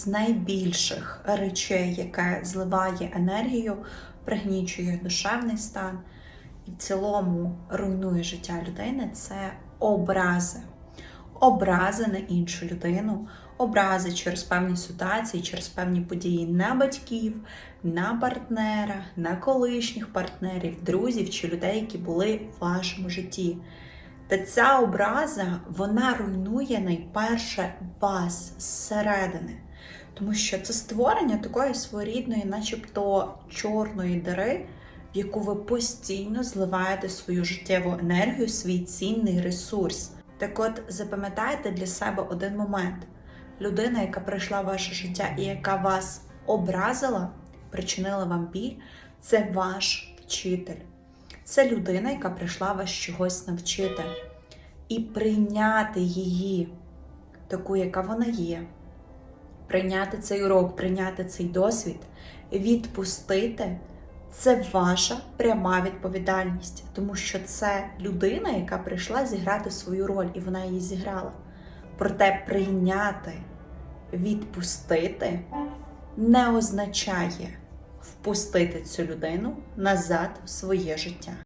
з найбільших речей, яке зливає енергію, пригнічує душевний стан і в цілому руйнує життя людини, це образи. Образи на іншу людину, образи через певні ситуації, через певні події на батьків, на партнера, на колишніх партнерів, друзів чи людей, які були в вашому житті. Та ця образа вона руйнує найперше вас зсередини. Тому що це створення такої своєрідної, начебто чорної дири, в яку ви постійно зливаєте свою життєву енергію, свій цінний ресурс. Так от запам'ятайте для себе один момент: людина, яка прийшла в ваше життя і яка вас образила, причинила вам біль, це ваш вчитель. Це людина, яка прийшла вас чогось навчити. І прийняти її, таку, яка вона є, прийняти цей урок, прийняти цей досвід, відпустити це ваша пряма відповідальність, тому що це людина, яка прийшла зіграти свою роль, і вона її зіграла. Проте прийняти, відпустити не означає впустити цю людину назад в своє життя.